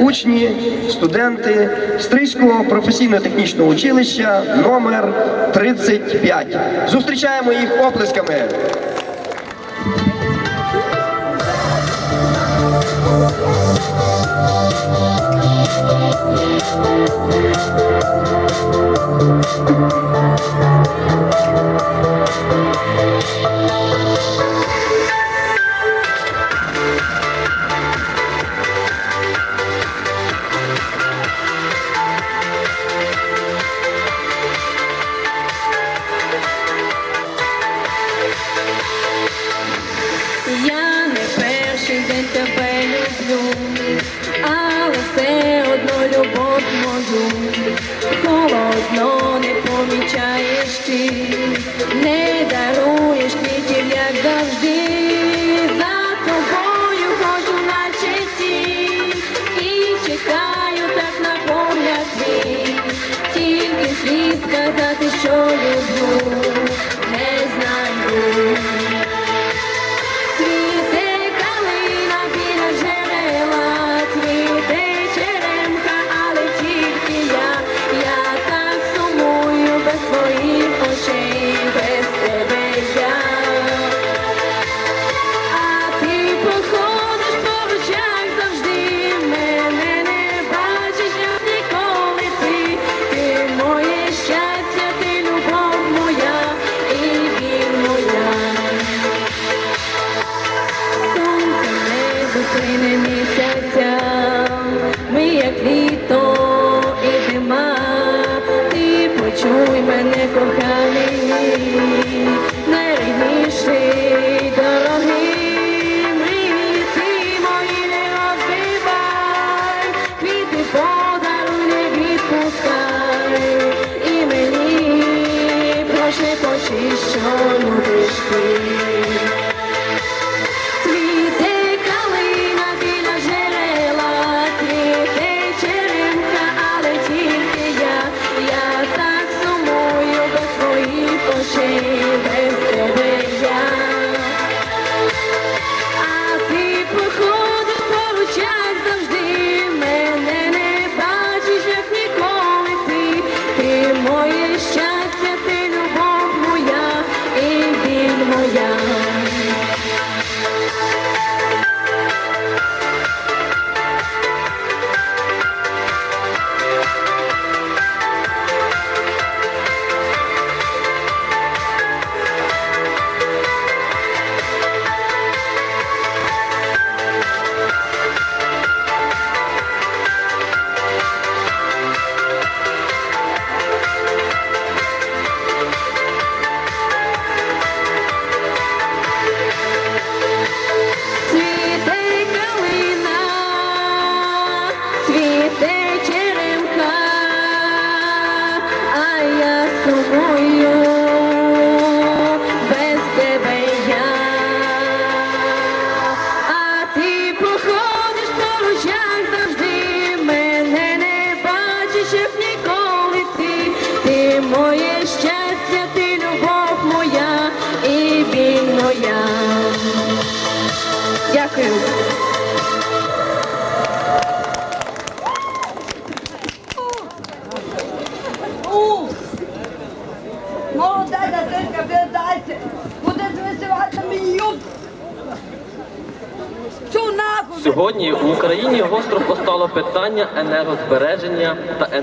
учні, студенти Стрийського професійно-технічного училища номер 35 Зустрічаємо їх оплесками. Thank you. Christine. recojan.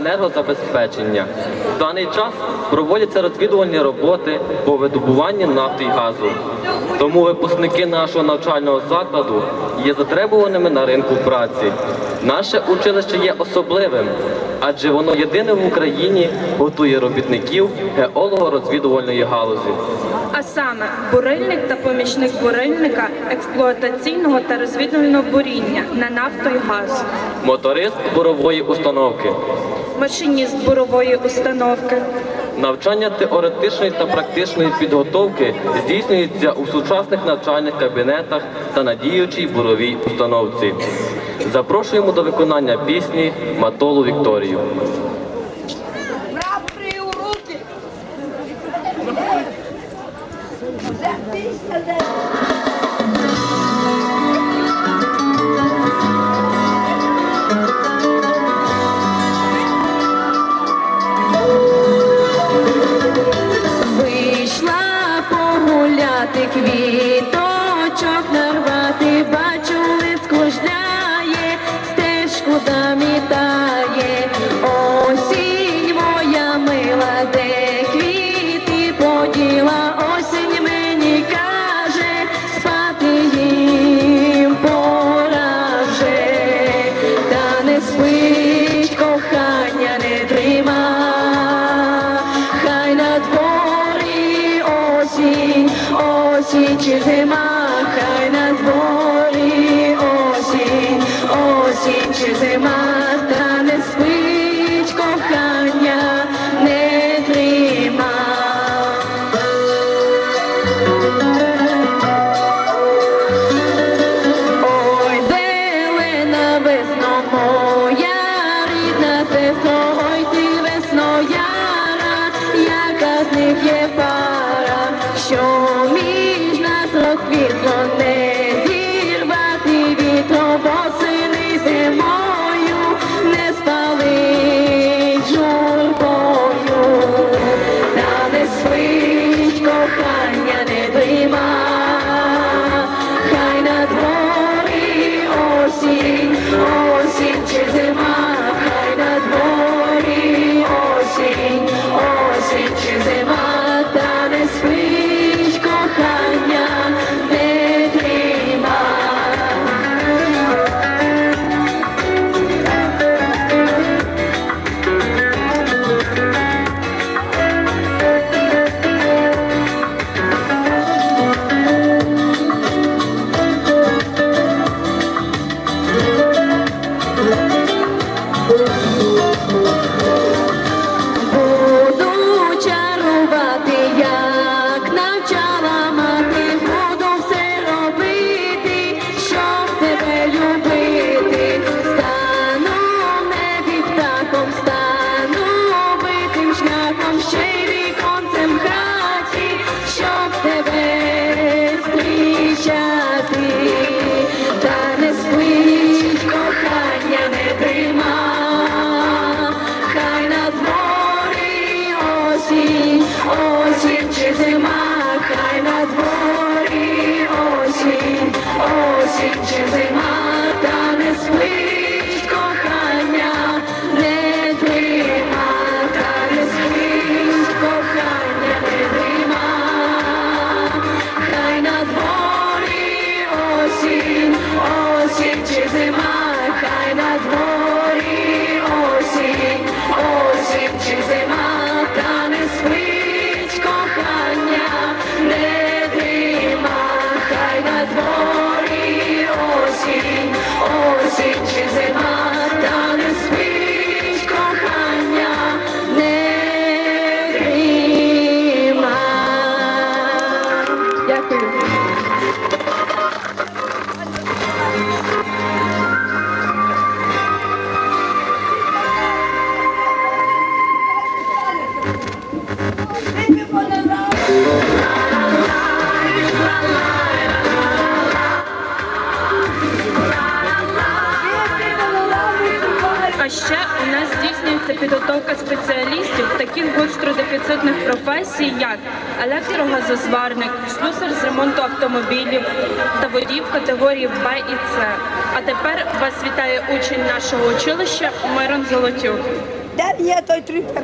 енергозабезпечення. В даний час проводяться розвідувальні роботи по видобуванню нафти і газу. Тому випускники нашого навчального закладу є затребуваними на ринку праці. Наше училище є особливим, адже воно єдине в Україні готує робітників геолого-розвідувальної галузі. А саме бурильник та помічник бурильника експлуатаційного та розвідувального буріння на нафту і газ, моторист бурової установки машиніст бурової установки. Навчання теоретичної та практичної підготовки здійснюється у сучасних навчальних кабінетах та на діючій буровій установці. Запрошуємо до виконання пісні Матолу Вікторію. Blanca. say my Роман Золотюк. Де є той трипер?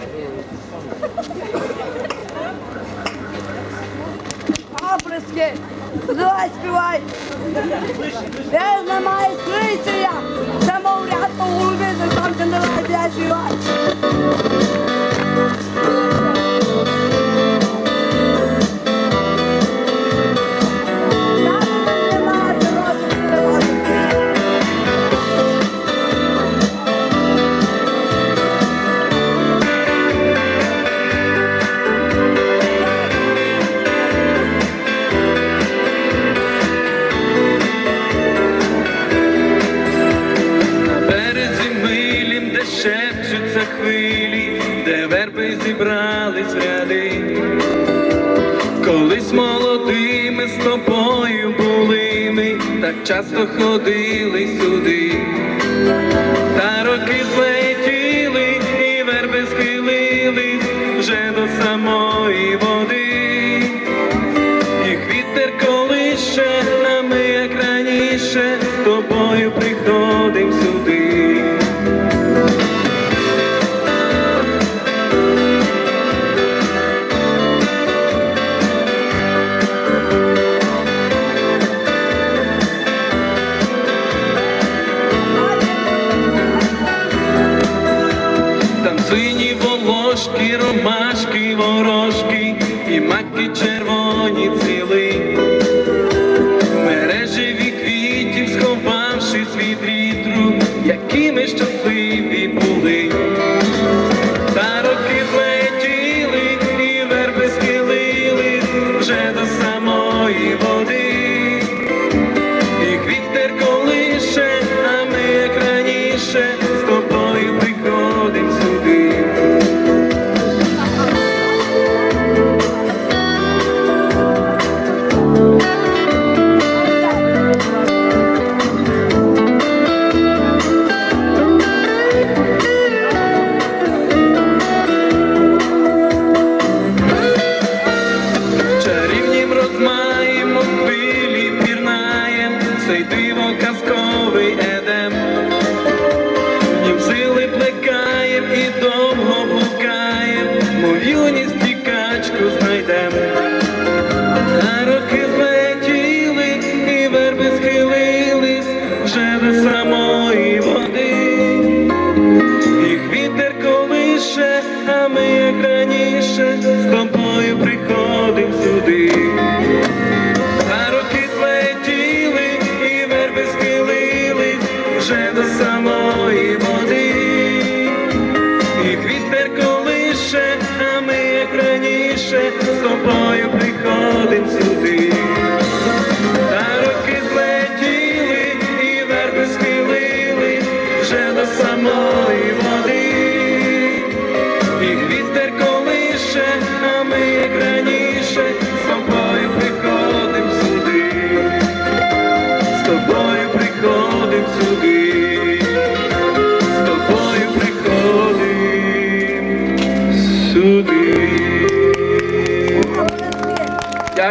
Априски! Давай співай! Де немає свиця! Замовляти по голові, там не давай, я співай! так часто ходили сюди, та роки зле.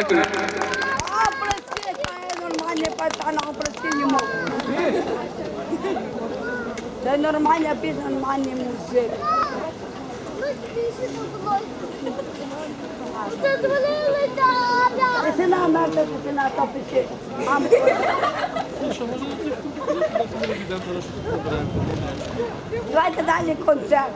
Дякую. Це нормальна пісня, нормальний мужик. Тишина, мертва тишина, то. Мам, Давайте далі концерт.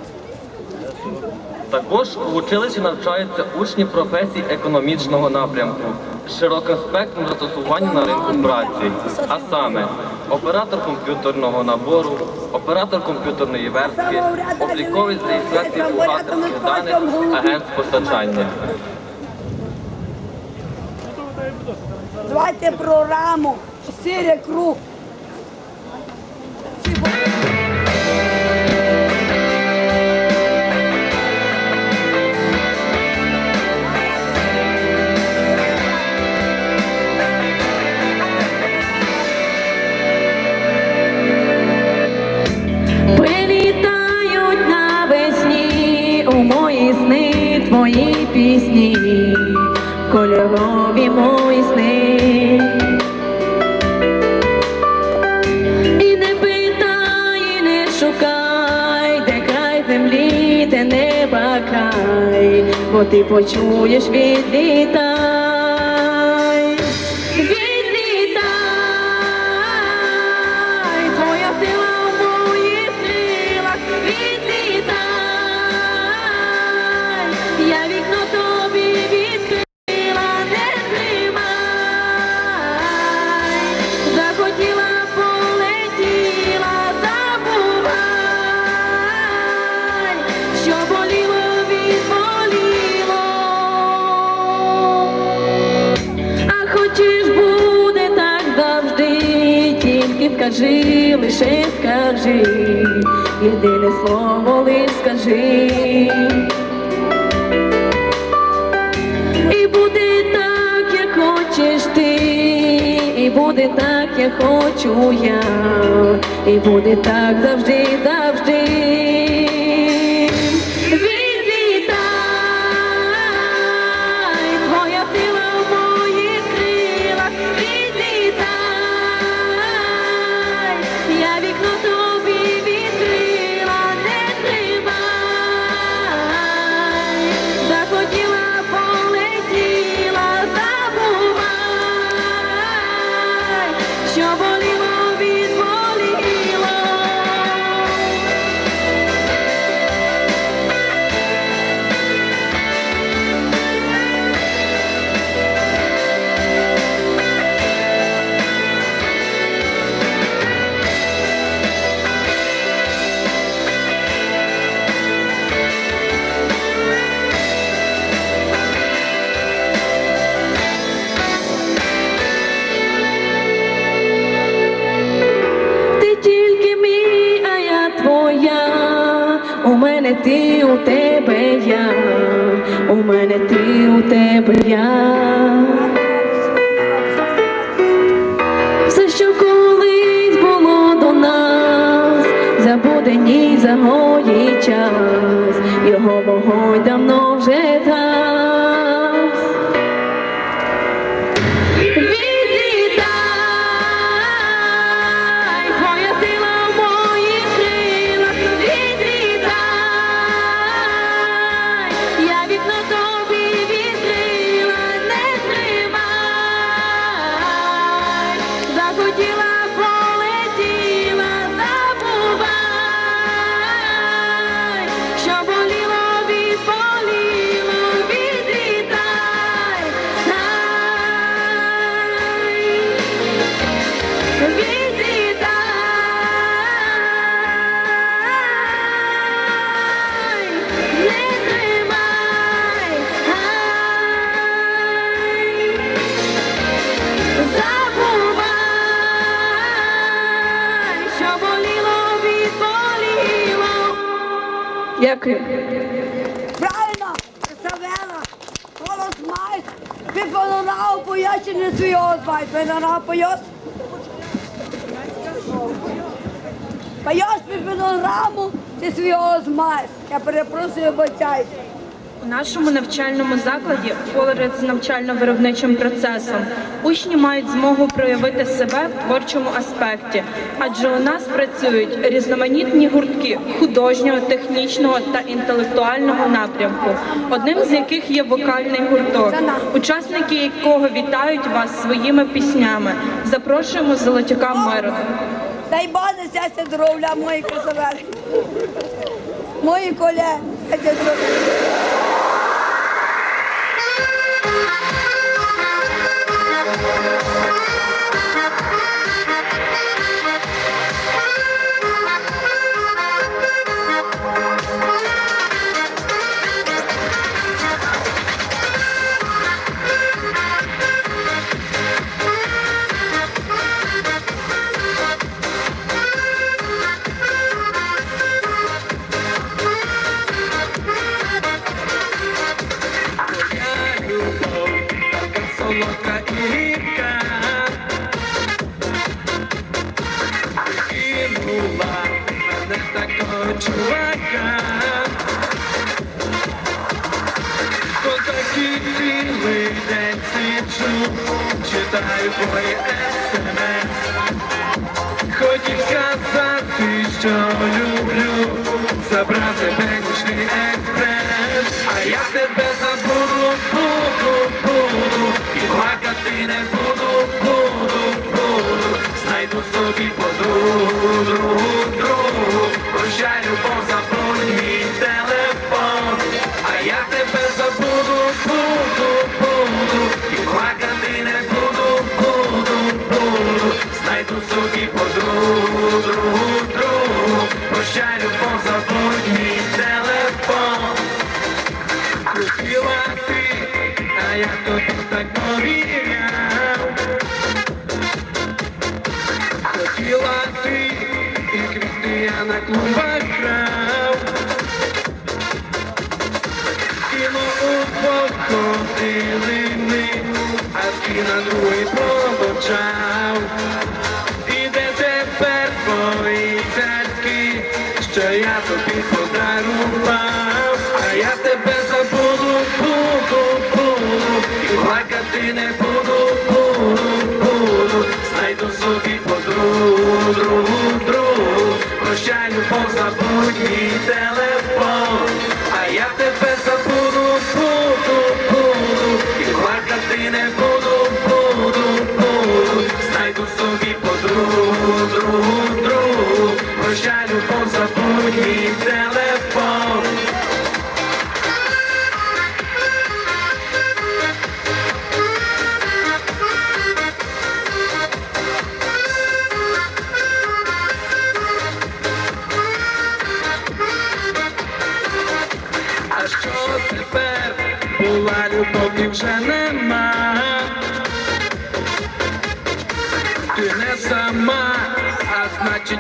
Також у училищі навчаються учні професій економічного напрямку з широким спектром застосування на ринку праці, а саме оператор комп'ютерного набору, оператор комп'ютерної верстки, обліковець з реєстрації бухгалтерських даних, агент з постачання. Давайте програму. Сире круг. Пісні, кольорові мої сни. І не питай, і не шукай, де край землі, де неба край, бо ти почуєш відлітай. Скажи, лише скажи, єдине слово лиш скажи. І буде так, як хочеш ти, і буде так, як хочу я, і буде так завжди, завжди. daarna al projectje in de twee arbeid. Ben je daarna project? Поешь, без рамо, це свій озмай. Я перепрошую, вибачайте. У нашому навчальному закладі поряд з навчально-виробничим процесом учні мають змогу проявити себе в творчому аспекті, адже у нас працюють різноманітні гуртки художнього, технічного та інтелектуального напрямку, одним з яких є вокальний гурток, учасники якого вітають вас своїми піснями. Запрошуємо Золотюка Мирона. Дай Боже, щастя, здоров'я, мої красавелі, мої колеги, щастя здоров'я. Música а я тебе і на другий побоча.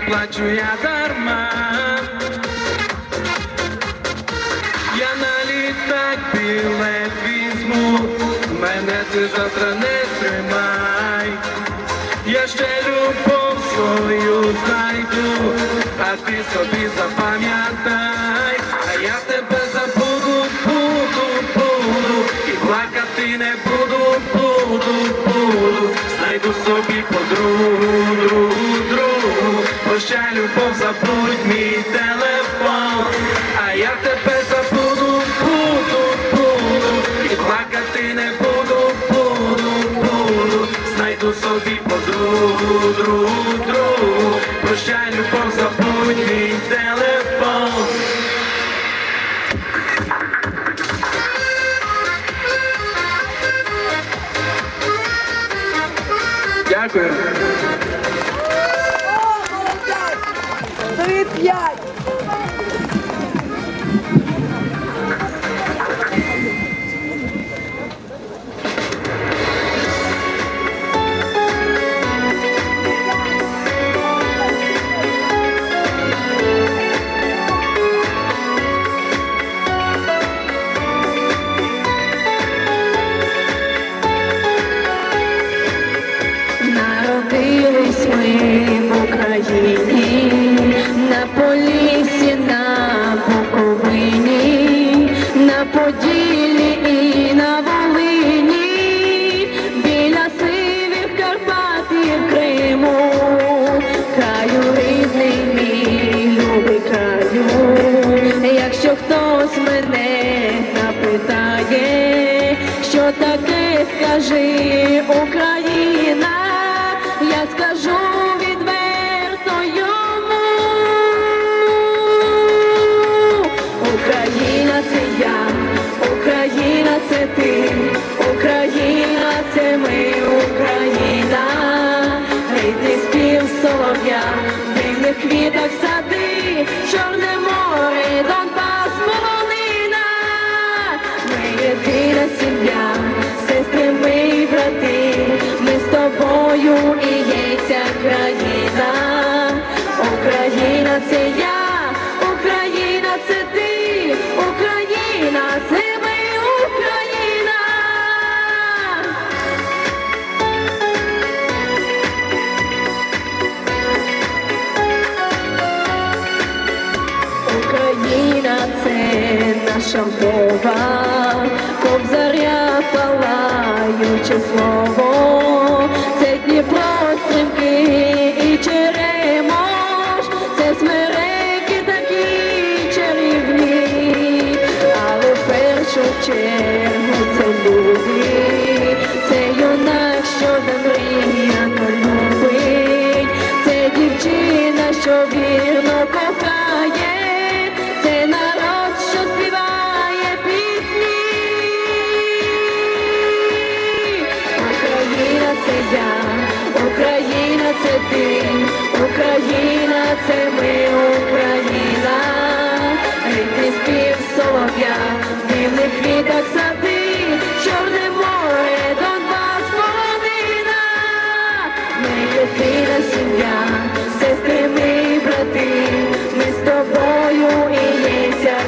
плачу я дарма. Я на літак білет візьму, мене ти завтра не тримай. Я ще любов свою знайду, а ти собі запам'ятай. любов, забудь мій телефон, а я тебе забуду, буду, буду, і плакати не буду, буду, буду, знайду собі подругу, другу, другу, прощай любов. п'ять. Народились ми в Україні. солов'я, в дивних квітах. слова, кобзаря палаюче слово, це дні стримки і черемош, це смереки такі чарівні, але в першу чергу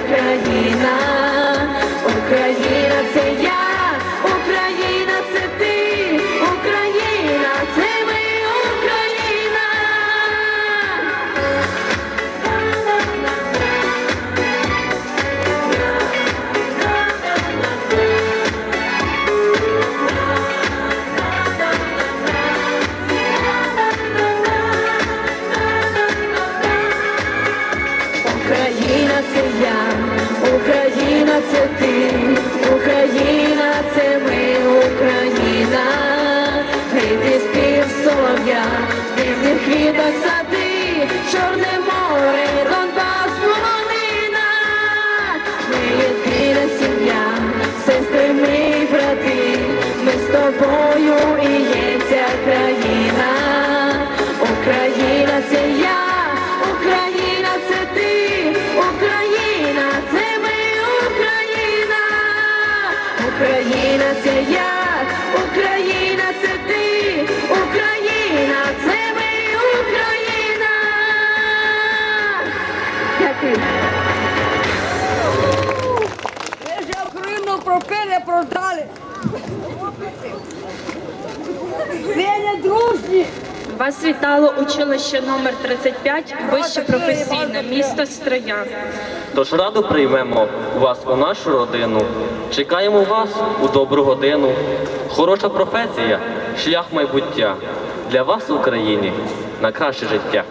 Україна, Україна це є. Україні. Вас вітало училище номер 35, вище професійне, місто Строя. Тож радо приймемо вас у нашу родину. Чекаємо вас у добру годину. Хороша професія, шлях майбуття. Для вас в Україні на краще життя.